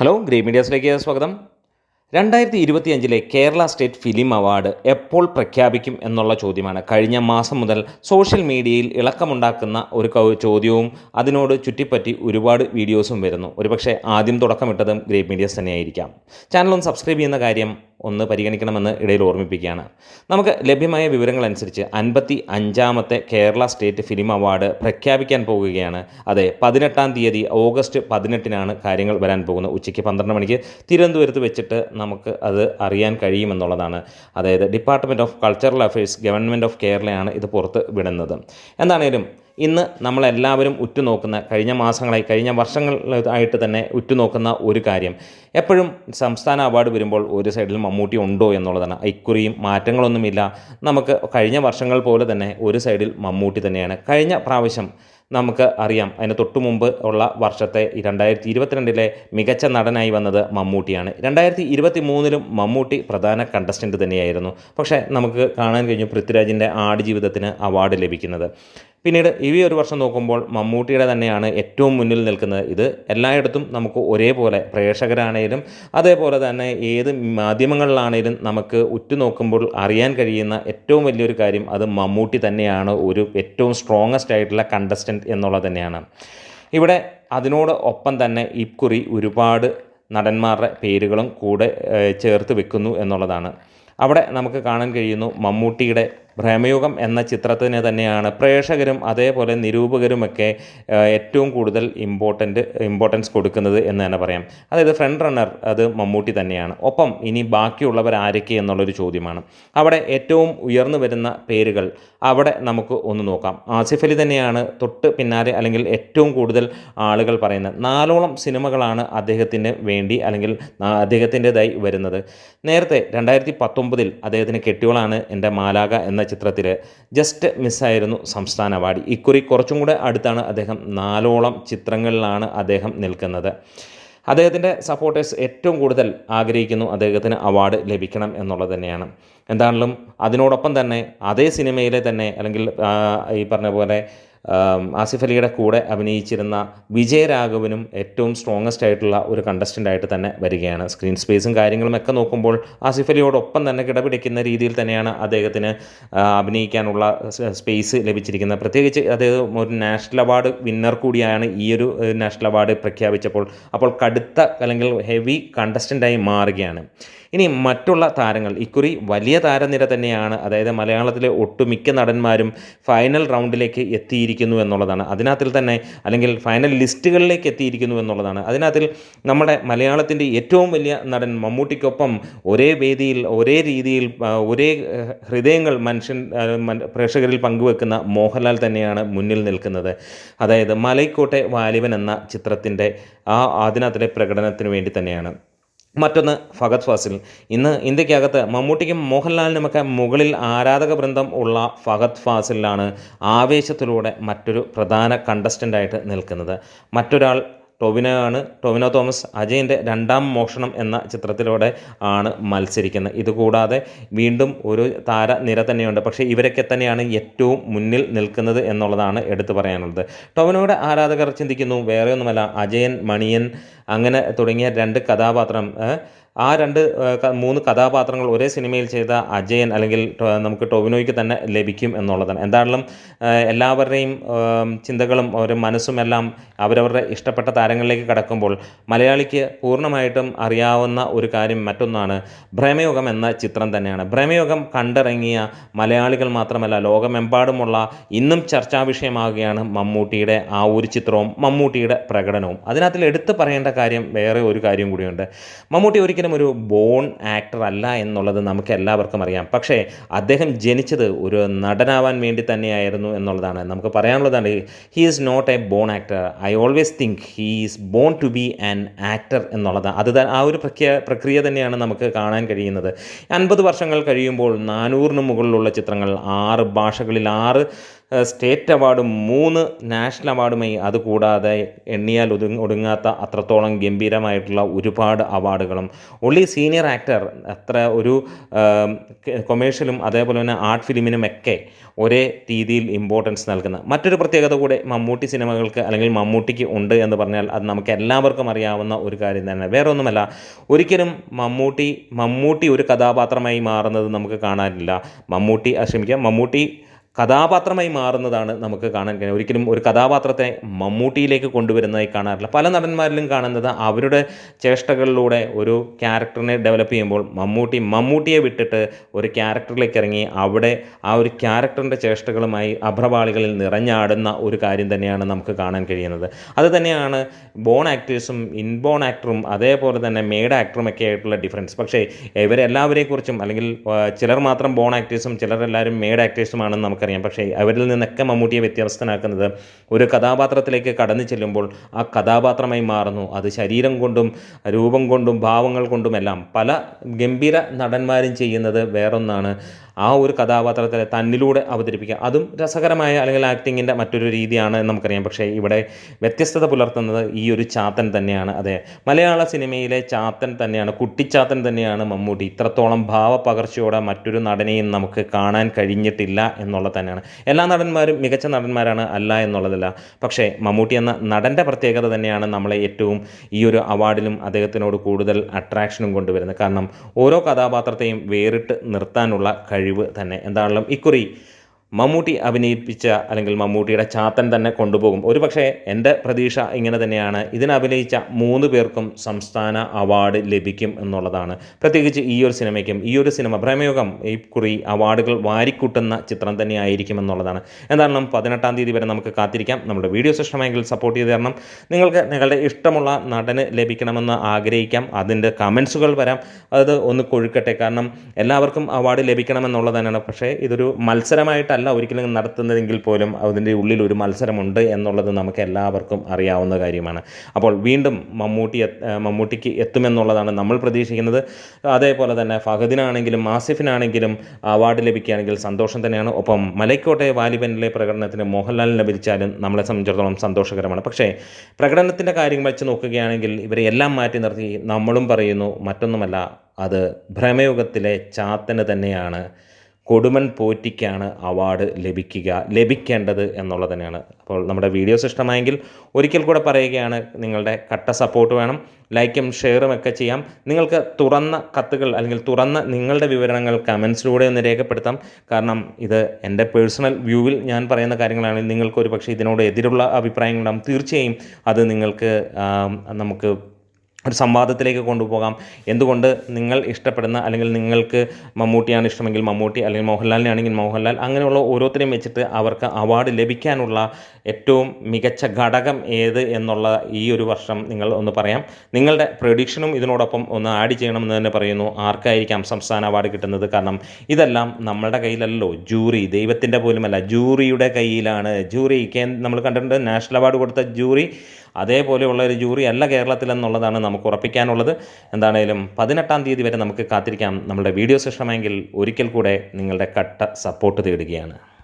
Hello grey മീഡിയാസിലേക്ക് സ്വാഗതം. രണ്ടായിരത്തി ഇരുപത്തിയഞ്ചിലെ കേരള സ്റ്റേറ്റ് ഫിലിം അവാർഡ് എപ്പോൾ പ്രഖ്യാപിക്കും എന്നുള്ള ചോദ്യമാണ്. കഴിഞ്ഞ മാസം മുതൽ സോഷ്യൽ മീഡിയയിൽ ഇളക്കമുണ്ടാക്കുന്ന ഒരു ചോദ്യവും അതിനോട് ചുറ്റിപ്പറ്റി ഒരുപാട് വീഡിയോസും വരുന്നു. ഒരുപക്ഷെ ആദ്യം തുടക്കമിട്ടതും ഗ്രേ മീഡിയാസ് തന്നെയായിരിക്കാം. ചാനലൊന്ന് സബ്സ്ക്രൈബ് ചെയ്യുന്ന കാര്യം ഒന്ന് പരിഗണിക്കണമെന്ന് ഇടയിൽ ഓർമ്മിപ്പിക്കുകയാണ്. നമുക്ക് ലഭ്യമായ വിവരങ്ങളനുസരിച്ച് അൻപത്തി അഞ്ചാമത്തെ കേരള സ്റ്റേറ്റ് ഫിലിം അവാർഡ് പ്രഖ്യാപിക്കാൻ പോകുകയാണ് അതെ പതിനെട്ടാം തീയതി ഓഗസ്റ്റ് പതിനെട്ടിനാണ് കാര്യങ്ങൾ വരാൻ പോകുന്നത്. ഉച്ചയ്ക്ക് പന്ത്രണ്ട് മണിക്ക് തിരുവനന്തപുരത്ത് വെച്ചിട്ട് നമുക്ക് അത് അറിയാൻ കഴിയുമെന്നുള്ളതാണ്. അതായത് department of cultural affairs government of കേരളയാണ് ഇത് പുറത്ത് വിടുന്നത്. എന്താണേലും ഇന്ന് നമ്മളെല്ലാവരും ഉറ്റുനോക്കുന്ന കഴിഞ്ഞ മാസങ്ങളായി കഴിഞ്ഞ വർഷങ്ങളായിട്ട് തന്നെ ഉറ്റുനോക്കുന്ന ഒരു കാര്യം. എപ്പോഴും സംസ്ഥാന അവാർഡ് വരുമ്പോൾ ഒരു സൈഡിൽ മമ്മൂട്ടി ഉണ്ടോ എന്നുള്ളതാണ്. ഇക്കുറിയും മാറ്റങ്ങളൊന്നുമില്ല. നമുക്ക് കഴിഞ്ഞ വർഷങ്ങൾ പോലെ തന്നെ ഒരു സൈഡിൽ മമ്മൂട്ടി തന്നെയാണ്. കഴിഞ്ഞ പ്രാവശ്യം നമുക്ക് അറിയാം അതിന് തൊട്ടു മുമ്പ് ഉള്ള വർഷത്തെ രണ്ടായിരത്തി ഇരുപത്തിരണ്ടിലെ മികച്ച നടനായി വന്നത് മമ്മൂട്ടിയാണ്. രണ്ടായിരത്തി ഇരുപത്തി മൂന്നിലും മമ്മൂട്ടി പ്രധാന കണ്ടസ്റ്റന്റ് തന്നെയായിരുന്നു. പക്ഷേ നമുക്ക് കാണാൻ കഴിഞ്ഞു പൃഥ്വിരാജിന്റെ ആടുജീവിതത്തിന് അവാർഡ് ലഭിക്കുന്നത്. പിന്നീട് ഈ ഒരു വർഷം നോക്കുമ്പോൾ മമ്മൂട്ടിയുടെ തന്നെയാണ് ഏറ്റവും മുന്നിൽ നിൽക്കുന്നത്. ഇത് എല്ലായിടത്തും നമുക്ക് ഒരേപോലെ പ്രേക്ഷകരാണേലും അതേപോലെ തന്നെ ഏത് മാധ്യമങ്ങളിലാണേലും നമുക്ക് ഉറ്റുനോക്കുമ്പോൾ അറിയാൻ കഴിയുന്ന ഏറ്റവും വലിയൊരു കാര്യം അത് മമ്മൂട്ടി തന്നെയാണ് ഒരു ഏറ്റവും സ്ട്രോങ്ങസ്റ്റ് ആയിട്ടുള്ള കണ്ടസ്റ്റന്റ് എന്നുള്ളത് തന്നെയാണ്. ഇവിടെ അതിനോട് ഒപ്പം തന്നെ ഇക്കുറി ഒരുപാട് നടന്മാരുടെ പേരുകളും കൂടെ ചേർത്ത് വെക്കുന്നു എന്നുള്ളതാണ്. അവിടെ നമുക്ക് കാണാൻ കഴിയുന്നു മമ്മൂട്ടിയുടെ ഭ്രമയുഗം എന്ന ചിത്രത്തിന് തന്നെയാണ് പ്രേക്ഷകരും അതേപോലെ നിരൂപകരുമൊക്കെ ഏറ്റവും കൂടുതൽ ഇമ്പോർട്ടന്റ് ഇമ്പോർട്ടൻസ് കൊടുക്കുന്നത് എന്ന് തന്നെ പറയാം. അതായത് ഫ്രണ്ട് റണ്ണർ അത് മമ്മൂട്ടി തന്നെയാണ്. ഒപ്പം ഇനി ബാക്കിയുള്ളവർ ആരൊക്കെ എന്നുള്ളൊരു ചോദ്യമാണ്. അവിടെ ഏറ്റവും ഉയർന്നു വരുന്ന പേരുകൾ അവിടെ നമുക്ക് ഒന്ന് നോക്കാം. ആസിഫ് അലി തന്നെയാണ് തൊട്ട് പിന്നാലെ അല്ലെങ്കിൽ ഏറ്റവും കൂടുതൽ ആളുകൾ പറയുന്നത്. നാലോളം സിനിമകളാണ് അദ്ദേഹത്തിന് വേണ്ടി അല്ലെങ്കിൽ അദ്ദേഹത്തിന്റെതായി വരുന്നത്. നേരത്തെ രണ്ടായിരത്തി പത്തൊമ്പതിൽ അദ്ദേഹത്തിന് കെട്ടിയോളാണ് എന്റെ മാലാക എന്ന ചിത്രത്തിൽ ജസ്റ്റ് മിസ്സായിരുന്നു സംസ്ഥാന അവാർഡ്. ഇക്കുറി കുറച്ചും കൂടെ അടുത്താണ് അദ്ദേഹം നാലോളം ചിത്രങ്ങളിലാണ് അദ്ദേഹം നിൽക്കുന്നത്. അദ്ദേഹത്തിന്റെ സപ്പോർട്ടേഴ്സ് ഏറ്റവും കൂടുതൽ ആഗ്രഹിക്കുന്നു അദ്ദേഹത്തിന് അവാർഡ് ലഭിക്കണം എന്നുള്ളത് തന്നെയാണ്. എന്താണെങ്കിലും അതിനോടൊപ്പം തന്നെ അതേ സിനിമയിലെ തന്നെ അല്ലെങ്കിൽ ഈ പറഞ്ഞ പോലെ ആസിഫ് അലിയുടെ കൂടെ അഭിനയിച്ചിരുന്ന വിജയരാഘവനും ഏറ്റവും സ്ട്രോങ്ങസ്റ്റ് ആയിട്ടുള്ള ഒരു കണ്ടസ്റ്റന്റ് ആയിട്ട് തന്നെ വരികയാണ്. സ്ക്രീൻ സ്പേസും കാര്യങ്ങളും ഒക്കെ നോക്കുമ്പോൾ ആസിഫ് അലിയോടൊപ്പം തന്നെ കിടപിടിക്കുന്ന രീതിയിൽ തന്നെയാണ് അദ്ദേഹത്തിന് അഭിനയിക്കാനുള്ള സ്പേസ് ലഭിച്ചിരിക്കുന്നത്. പ്രത്യേകിച്ച് അദ്ദേഹം ഒരു നാഷണൽ അവാർഡ് വിന്നർ കൂടിയാണ് ഈ ഒരു നാഷണൽ അവാർഡ് പ്രഖ്യാപിച്ചപ്പോൾ. അപ്പോൾ കടുത്ത അല്ലെങ്കിൽ ഹെവി കണ്ടസ്റ്റന്റായി മാറുകയാണ്. ഇനി മറ്റുള്ള താരങ്ങൾ ഇക്കുറി വലിയ താരനിര തന്നെയാണ്. അതായത് മലയാളത്തിലെ ഒട്ടുമിക്ക നടന്മാരും ഫൈനൽ റൗണ്ടിലേക്ക് എത്തിയിരിക്കുന്നു എന്നുള്ളതാണ്. അതിനകത്തിൽ തന്നെ അല്ലെങ്കിൽ ഫൈനൽ ലിസ്റ്റുകളിലേക്ക് എത്തിയിരിക്കുന്നു എന്നുള്ളതാണ്. അതിനകത്തിൽ നമ്മുടെ മലയാളത്തിന്റെ ഏറ്റവും വലിയ നടൻ മമ്മൂട്ടിക്കൊപ്പം ഒരേ വേദിയിൽ ഒരേ രീതിയിൽ ഒരേ ഹൃദയങ്ങൾ മനുഷ്യൻ പ്രേക്ഷകരിൽ പങ്കുവെക്കുന്ന മോഹൻലാൽ തന്നെയാണ് മുന്നിൽ നിൽക്കുന്നത്. അതായത് മലൈക്കോട്ടെ വാലിബൻ എന്ന ചിത്രത്തിന്റെ ആ അതിനകത്തിലെ പ്രകടനത്തിന് വേണ്ടി തന്നെയാണ്. മറ്റൊന്ന് ഫഗത് ഫാസിൽ. ഇന്ന് ഇന്ത്യക്കകത്ത് മമ്മൂട്ടിക്കും മോഹൻലാലിനുമൊക്കെ മുകളിൽ ആരാധക ബൃന്ദം ഉള്ള ഫഗത് ഫാസിലാണ് ആവേശത്തിലൂടെ മറ്റൊരു പ്രധാന കണ്ടസ്റ്റന്റായിട്ട് നിൽക്കുന്നത്. മറ്റൊരാൾ ടൊവിനോ ആണ്. ടൊവിനോ തോമസ് അജയന്റെ രണ്ടാം മോഷണം എന്ന ചിത്രത്തിലൂടെ ആണ് മത്സരിക്കുന്നത്. ഇതുകൂടാതെ വീണ്ടും ഒരു താരനിര തന്നെയുണ്ട്. പക്ഷേ ഇവരൊക്കെ തന്നെയാണ് ഏറ്റവും മുന്നിൽ നിൽക്കുന്നത് എന്നുള്ളതാണ് എടുത്തു പറയാനുള്ളത്. ടൊവിനോയുടെ ആരാധകർ ചിന്തിക്കുന്നു വേറെ ഒന്നുമല്ല അജയൻ മണിയൻ അങ്ങനെ തുടങ്ങിയ രണ്ട് കഥാപാത്രം ആ രണ്ട് മൂന്ന് കഥാപാത്രങ്ങൾ ഒരേ സിനിമയിൽ ചെയ്ത അജയൻ അല്ലെങ്കിൽ നമുക്ക് ടൊവിനോയ്ക്ക് തന്നെ ലഭിക്കും എന്നുള്ളതാണ്. എന്താണെങ്കിലും എല്ലാവരുടെയും ചിന്തകളും ഒരു മനസ്സും എല്ലാം അവരവരുടെ ഇഷ്ടപ്പെട്ട താരങ്ങളിലേക്ക് കടക്കുമ്പോൾ മലയാളിക്ക് പൂർണമായിട്ടും അറിയാവുന്ന ഒരു കാര്യം മറ്റൊന്നാണ് ഭ്രമയോഗം എന്ന ചിത്രം തന്നെയാണ്. ഭ്രമയോഗം കണ്ടിറങ്ങിയ മലയാളികൾ മാത്രമല്ല ലോകമെമ്പാടുമുള്ള ഇന്നും ചർച്ചാ വിഷയമാകുകയാണ് മമ്മൂട്ടിയുടെ ആ ഒരു ചിത്രവും മമ്മൂട്ടിയുടെ പ്രകടനവും. അതിനകത്തിൽ എടുത്തു പറയേണ്ട കാര്യം വേറെ ഒരു കാര്യം കൂടിയുണ്ട്. മമ്മൂട്ടി ഒരിക്കലും ഒരു ബോൺ ആക്ടർ അല്ല എന്നുള്ളത് നമുക്ക് എല്ലാവർക്കും അറിയാം. പക്ഷേ അദ്ദേഹം ജനിച്ചത് ഒരു നടനാവാൻ വേണ്ടി തന്നെയായിരുന്നു എന്നുള്ളതാണ്. നമുക്ക് പറയാനുള്ളതാണ് he is not a born actor I always think he is born to be an actor എന്നുള്ളത്. അത് ആ ഒരു പ്രക്രിയ പ്രക്രിയ തന്നെയാണ് നമുക്ക് കാണാൻ കഴിയുന്നത്. അൻപത് വർഷങ്ങൾ കഴിയുമ്പോൾ നാനൂറിന് മുകളിലുള്ള ചിത്രങ്ങൾ ആറ് ഭാഷകളിൽ ആറ് സ്റ്റേറ്റ് അവാർഡും മൂന്ന് നാഷണൽ അവാർഡുമായി അതുകൂടാതെ എണ്ണിയാൽ ഒതുങ്ങ ഒടുങ്ങാത്ത അത്രത്തോളം ഗംഭീരമായിട്ടുള്ള ഒരുപാട് അവാർഡുകളും. ഒള്ളി സീനിയർ ആക്ടർ അത്ര ഒരു കൊമേഴ്ഷ്യലും അതേപോലെ തന്നെ ആർട്ട് ഫിലിമിനുമൊക്കെ ഒരേ രീതിയിൽ ഇമ്പോർട്ടൻസ് നൽകുന്ന. മറ്റൊരു പ്രത്യേകത കൂടെ മമ്മൂട്ടി സിനിമകൾക്ക് അല്ലെങ്കിൽ മമ്മൂട്ടിക്ക് ഉണ്ട് എന്ന് പറഞ്ഞാൽ അത് നമുക്ക് എല്ലാവർക്കും അറിയാവുന്ന ഒരു കാര്യം തന്നെ. വേറെ ഒന്നുമല്ല ഒരിക്കലും മമ്മൂട്ടി മമ്മൂട്ടി ഒരു കഥാപാത്രമായി മാറുന്നത് നമുക്ക് കാണാനില്ല. മമ്മൂട്ടി ആ, ക്ഷമിക്കാം മമ്മൂട്ടി കഥാപാത്രമായി മാറുന്നതാണ് നമുക്ക് കാണാൻ കഴിയും ഒരിക്കലും ഒരു കഥാപാത്രത്തെ മമ്മൂട്ടിയിലേക്ക് കൊണ്ടുവരുന്നതായി കാണാറില്ല. പല നടന്മാരിലും കാണുന്നത് അവരുടെ ചേഷ്ടകളിലൂടെ ഒരു ക്യാരക്ടറിനെ ഡെവലപ്പ് ചെയ്യുമ്പോൾ മമ്മൂട്ടി മമ്മൂട്ടിയെ വിട്ടിട്ട് ഒരു ക്യാരക്ടറിലേക്ക് ഇറങ്ങി അവിടെ ആ ഒരു ക്യാരക്ടറിന്റെ ചേഷ്ടകളുമായി അഭ്രവാളികളിൽ നിറഞ്ഞാടുന്ന ഒരു കാര്യം തന്നെയാണ് നമുക്ക് കാണാൻ കഴിയുന്നത്. അത് തന്നെയാണ് ബോൺ ആക്ടേഴ്സും ഇൻബോൺ ആക്ടറും അതേപോലെ തന്നെ മെയ്ഡ് ആക്ടറും ഒക്കെ ആയിട്ടുള്ള ഡിഫറൻസ്. പക്ഷേ ഇവരെല്ലാവരെക്കുറിച്ചും അല്ലെങ്കിൽ ചിലർ മാത്രം ബോൺ ആക്ടേഴ്സും ചിലരെല്ലാവരും മെയ്ഡ് ആക്ടേഴ്സുമാണെന്ന് നമുക്കറിയാം. പക്ഷേ അവരിൽ നിന്നൊക്കെ മമ്മൂട്ടിയെ വ്യത്യസ്തനാക്കുന്നത് ഒരു കഥാപാത്രത്തിലേക്ക് കടന്നു ചെല്ലുമ്പോൾ ആ കഥാപാത്രമായി മാറുന്നു. അത് ശരീരം കൊണ്ടും രൂപം കൊണ്ടും ഭാവങ്ങൾ കൊണ്ടുമെല്ലാം പല ഗംഭീര നടന്മാരും ചെയ്യുന്നത് വേറൊന്നാണ്. ആ ഒരു കഥാപാത്രത്തെ തന്നിലൂടെ അവതരിപ്പിക്കുക. അതും രസകരമായ അല്ലെങ്കിൽ ആക്ടിങ്ങിന്റെ മറ്റൊരു രീതിയാണ് നമുക്കറിയാം. പക്ഷേ ഇവിടെ വ്യത്യസ്തത പുലർത്തുന്നത് ഈ ഒരു ചാത്തൻ തന്നെയാണ്. അതെ മലയാള സിനിമയിലെ ചാത്തൻ തന്നെയാണ് കുട്ടിച്ചാത്തൻ തന്നെയാണ് മമ്മൂട്ടി. ഇത്രത്തോളം ഭാവപകർച്ചയോടെ മറ്റൊരു നടനെയും നമുക്ക് കാണാൻ കഴിഞ്ഞിട്ടില്ല എന്നുള്ളത് തന്നെയാണ്. എല്ലാ നടന്മാരും മികച്ച നടന്മാരാണ് അല്ല എന്നുള്ളതല്ല. പക്ഷേ മമ്മൂട്ടി എന്ന നടന്റെ പ്രത്യേകത തന്നെയാണ് നമ്മളെ ഏറ്റവും ഈ ഒരു അവാർഡിലും അദ്ദേഹത്തിനോട് കൂടുതൽ അട്രാക്ഷനും കൊണ്ടുവരുന്നത്. കാരണം ഓരോ കഥാപാത്രത്തെയും വേറിട്ട് നിർത്താനുള്ള കഴിവ് തന്നെ. എന്താണെങ്കിലും ഇക്കുറി മമ്മൂട്ടി അഭിനയിപ്പിച്ച അല്ലെങ്കിൽ മമ്മൂട്ടിയുടെ ചാത്തൻ തന്നെ കൊണ്ടുപോകും. ഒരു പക്ഷേ എന്റെ പ്രതീക്ഷ ഇങ്ങനെ തന്നെയാണ്. ഇതിനഭിനയിച്ച മൂന്ന് പേർക്കും സംസ്ഥാന അവാർഡ് ലഭിക്കും എന്നുള്ളതാണ്. പ്രത്യേകിച്ച് ഈ ഒരു സിനിമയ്ക്കും ഈ ഒരു സിനിമ ഭ്രമയുഗം ഈ കുറി അവാർഡുകൾ വാരിക്കൂട്ടുന്ന ചിത്രം തന്നെ ആയിരിക്കും എന്നുള്ളതാണ്. എന്തായാലും പതിനെട്ടാം തീയതി വരെ നമുക്ക് കാത്തിരിക്കാം. നമ്മുടെ വീഡിയോ സിസ്റ്റമെങ്കിൽ സപ്പോർട്ട് ചെയ്ത് തരണം. നിങ്ങൾക്ക് നിങ്ങളുടെ ഇഷ്ടമുള്ള നടന് ലഭിക്കണമെന്ന് ആഗ്രഹിക്കാം. അതിന്റെ കമൻസുകൾ വരാം. അത് ഒന്ന് കൊഴുക്കട്ടെ. കാരണം എല്ലാവർക്കും അവാർഡ് ലഭിക്കണമെന്നുള്ളത് തന്നെയാണ്. പക്ഷേ ഇതൊരു മത്സരമായിട്ടല്ല ഒരിക്കലും നടത്തുന്നതെങ്കിൽ പോലും അതിന്റെ ഉള്ളിൽ ഒരു മത്സരമുണ്ട് എന്നുള്ളത് നമുക്ക് എല്ലാവർക്കും അറിയാവുന്ന കാര്യമാണ്. അപ്പോൾ വീണ്ടും മമ്മൂട്ടി മമ്മൂട്ടിക്ക് എത്തുമെന്നുള്ളതാണ് നമ്മൾ പ്രതീക്ഷിക്കുന്നത്. അതേപോലെ തന്നെ ഫഹദിനാണെങ്കിലും ആസിഫിനാണെങ്കിലും അവാർഡ് ലഭിക്കുകയാണെങ്കിൽ സന്തോഷം തന്നെയാണ്. ഒപ്പം മലയ്ക്കോട്ടെ വാലിബനിലെ പ്രകടനത്തിന് മോഹൻലാലിന് ലഭിച്ചാലും നമ്മളെ സംബന്ധിച്ചിടത്തോളം സന്തോഷകരമാണ്. പക്ഷേ പ്രകടനത്തിന്റെ കാര്യം വെച്ച് നോക്കുകയാണെങ്കിൽ ഇവരെ എല്ലാം മാറ്റി നിർത്തി നമ്മളും പറയുന്നു മറ്റൊന്നുമല്ല അത് ഭ്രമയുഗത്തിലെ ചാത്തന് തന്നെയാണ്. കൊടുമൺ പോറ്റിക്കാണ് അവാർഡ് ലഭിക്കുക ലഭിക്കേണ്ടത് എന്നുള്ളത് തന്നെയാണ്. അപ്പോൾ നമ്മുടെ വീഡിയോസ് ഇഷ്ടമായെങ്കിൽ ഒരിക്കൽ കൂടെ പറയുകയാണ് നിങ്ങളുടെ കട്ട സപ്പോർട്ട് വേണം. ലൈക്കും ഷെയറും ഒക്കെ ചെയ്യാം. നിങ്ങൾക്ക് തുറന്ന കത്തുകൾ അല്ലെങ്കിൽ തുറന്ന നിങ്ങളുടെ വിവരങ്ങൾ കമൻസിലൂടെ ഒന്ന് രേഖപ്പെടുത്താം. കാരണം ഇത് എന്റെ പേഴ്സണൽ വ്യൂവിൽ ഞാൻ പറയുന്ന കാര്യങ്ങളാണ് നിങ്ങൾക്ക് ഒരു പക്ഷേ ഇതിനോട് എതിരുള്ള അഭിപ്രായങ്ങളുണ്ടാകും തീർച്ചയായും അത് നിങ്ങൾക്ക് നമുക്ക് ഒരു സംവാദത്തിലേക്ക് കൊണ്ടുപോകാം. എന്തുകൊണ്ട് നിങ്ങൾ ഇഷ്ടപ്പെടുന്ന അല്ലെങ്കിൽ നിങ്ങൾക്ക് മമ്മൂട്ടിയാണ് ഇഷ്ടമെങ്കിൽ മമ്മൂട്ടി അല്ലെങ്കിൽ മോഹൻലാലിനെ ആണെങ്കിൽ മോഹൻലാൽ അങ്ങനെയുള്ള ഓരോരുത്തരെയും വെച്ചിട്ട് അവർക്ക് അവാർഡ് ലഭിക്കാനുള്ള ഏറ്റവും മികച്ച ഘടകം ഏത് എന്നുള്ള ഈ ഒരു വർഷം നിങ്ങൾ ഒന്ന് പറയാം. നിങ്ങളുടെ പ്രൊഡിക്ഷനും ഇതിനോടൊപ്പം ഒന്ന് ആഡ് ചെയ്യണമെന്ന് തന്നെ പറയുന്നു. ആർക്കായിരിക്കാം സംസ്ഥാന അവാർഡ് കിട്ടുന്നത്? കാരണം ഇതെല്ലാം നമ്മളുടെ കയ്യിലല്ലോ ജൂറി ദൈവത്തിന്റെ പോലുമല്ല. ജൂറിയുടെ കയ്യിലാണ്. ജൂറി നമ്മൾ കണ്ടിട്ടുണ്ട് നാഷണൽ അവാർഡ് കൊടുത്ത ജൂറി അതേപോലെയുള്ള ഒരു ജൂറി അല്ല കേരളത്തിലെന്നുള്ളതാണ് നമുക്ക് ഉറപ്പിക്കാനുള്ളത്. എന്താണേലും പതിനെട്ടാം തീയതി വരെ നമുക്ക് കാത്തിരിക്കാം. നമ്മുടെ വീഡിയോ ഇഷ്ടമെങ്കിൽ ഒരിക്കൽ കൂടെ നിങ്ങളുടെ കട്ട സപ്പോർട്ട് തേടുകയാണ്.